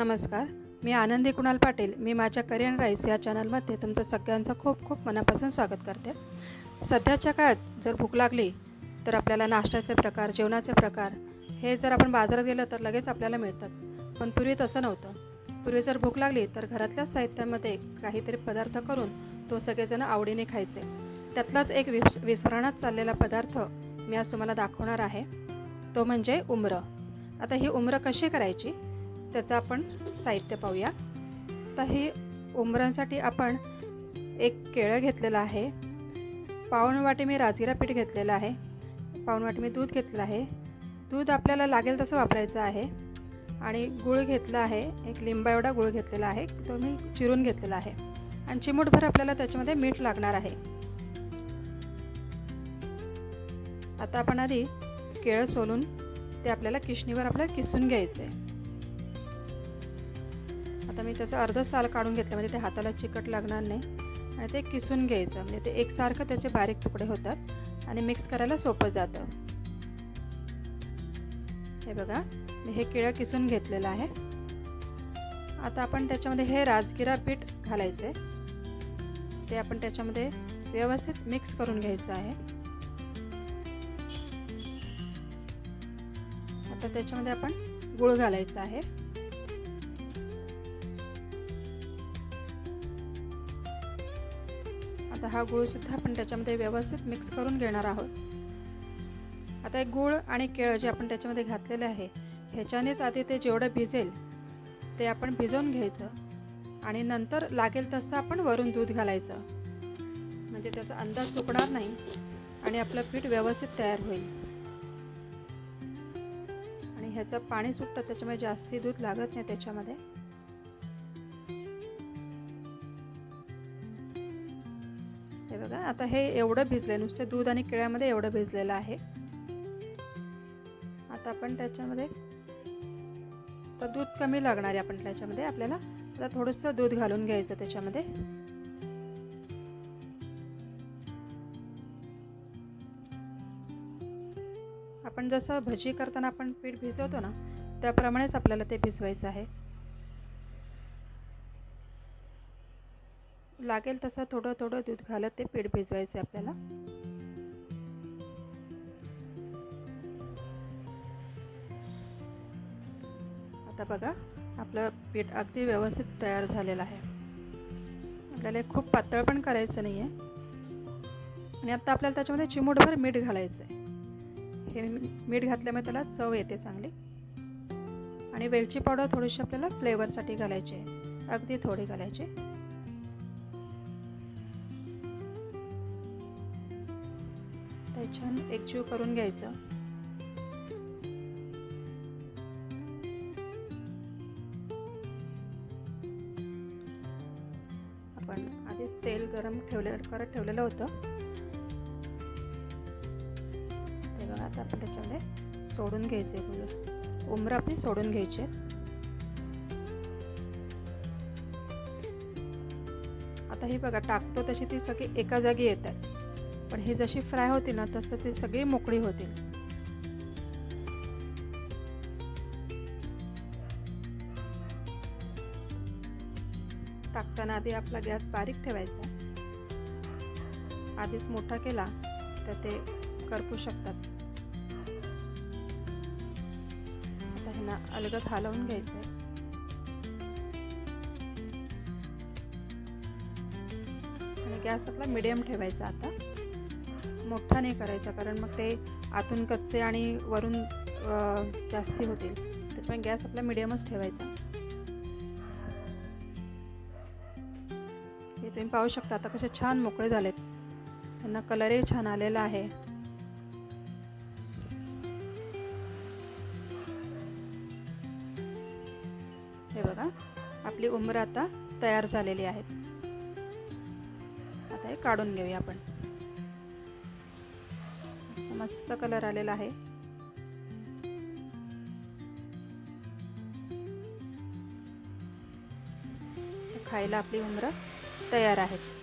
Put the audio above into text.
नमस्कार. मी आनंदी कुणाल पाटील. मी माझ्या करियन राईस या चॅनलमध्ये तुमचं सगळ्यांचं खूप खूप मनापासून स्वागत करते. सध्याच्या काळात जर भूक लागली तर आपल्याला नाश्त्याचे प्रकार जेवणाचे प्रकार हे जर आपण बाजारात गेलं तर लगेच आपल्याला मिळतात. पण पूर्वी तसं नव्हतं. पूर्वी जर भूक लागली तर घरातल्याच साहित्यामध्ये काहीतरी पदार्थ करून तो सगळेजण आवडीने खायचे. त्यातलाच एक विस विस्मरणात चाललेला पदार्थ मी आज तुम्हाला दाखवणार आहे. तो म्हणजे उमरं. आता ही उमरं कशी करायची? त्याचं आपण साहित्य पाहूया. तर ही उमरांसाठी आपण एक केळं घेतलेलं आहे. पाऊण मी राजगिरा पीठ घेतलेलं आहे. पाऊण मी दूध घेतलं आहे. दूध आपल्याला लागेल तसं वापरायचं आहे. आणि गुळ घेतला आहे. एक लिंबा एवढा गुळ घेतलेला आहे. तो मी चिरून घेतलेला आहे. आणि चिमूटभर आपल्याला त्याच्यामध्ये मीठ लागणार आहे. आता आपण आधी केळं सोलून ते आपल्याला किशणीवर आपल्याला किसून घ्यायचं आहे आता मी त्याचं अर्धं साल काढून घेतलं म्हणजे ते हाताला चिकट लागणार नाही. आणि ते किसून घ्यायचं म्हणजे ते एकसारखं त्याचे बारीक तुकडे होतात आणि मिक्स करायला सोपं जातं. हे बघा मी हे केळं किसून घेतलेलं आहे. आता आपण त्याच्यामध्ये हे राजगिरा पीठ घालायचं. आहे ते आपण त्याच्यामध्ये व्यवस्थित मिक्स करून घ्यायचं आहे. आता त्याच्यामध्ये आपण गुळ घालायचा आहे. आता हा गुळसुद्धा आपण त्याच्यामध्ये व्यवस्थित मिक्स करून घेणार आहोत. आता एक गूळ आणि केळं जे आपण त्याच्यामध्ये घातलेलं आहे ह्याच्यानेच आधी ते जेवढं भिजेल ते आपण भिजवून घ्यायचं आणि नंतर लागेल तसं आपण वरून दूध घालायचं. म्हणजे त्याचा अंदाज चुकणार नाही आणि आपलं पीठ व्यवस्थित तयार होईल. आणि ह्याचं पाणी सुटतं त्याच्यामुळे जास्ती दूध लागत नाही त्याच्यामध्ये. बघा. आता हे एवढं भिजलं आहे नुसते दूध आणि केळ्यामध्ये एवढं भिजलेलं आहे. आता आपण त्याच्यामध्ये तर दूध कमी लागणार आहे आपण त्याच्यामध्ये. आपल्याला आता थोडंसं दूध घालून घ्यायचं त्याच्यामध्ये. आपण जसं भजी करताना आपण पीठ भिजवतो ना त्याप्रमाणेच आपल्याला ते भिजवायचं आहे. लागेल तसं थोडं थोडं दूध घालत ते पीठ भिजवायचं आहे आपल्याला. आता बघा आपलं पीठ अगदी व्यवस्थित तयार झालेलं आहे. आपल्याला खूप पातळ पण करायचं नाही आहे आणि आता आपल्याला त्याच्यामध्ये चिमूटभर मीठ घालायचं आहे हे मीठ घातल्यामुळे त्याला चव येते चांगली. आणि वेलची पावडर थोडीशी आपल्याला फ्लेवरसाठी घालायची आहे. अगदी थोडी घालायची. ते छान एकजीव करून घ्यायचं. आपण आधीच तेल गरम ठेवले करत ठेवलेलं होतं. ते बघा आता आपण त्याच्यामध्ये सोडून घ्यायचे आहे उमरं आपली सोडून घ्यायचे आता ही बघा टाकतो तशी ती सगळी एका जागी येतात. पण ही जशी फ्राय होतील ना तसं ती सगळी मोकळी होतील. टाकताना आधी आपला गॅस बारीक ठेवायचा. आधीच मोठा केला तर ते करपू शकतात. आता ह्यांना अलगद हलवून घ्यायचं आहे आणि गॅस आपला मिडियम ठेवायचा आता. मोठा नाही करायचा कारण मग ते आतून कच्चे आणि वरून जास्ती होतील. त्याच्यामुळे गॅस आपला मिडियमच ठेवायचा. हे तुम्ही पाहू शकता आता कसे छान मोकळे झालेत. त्यांना कलरही छान आलेला आहे. हे बघा आपली उमरं आता तयार झालेली आहेत. आता हे काढून घेऊया आपण. मस्त कलर आलेला आहे. खायला आपली उमरं तयार आहेत.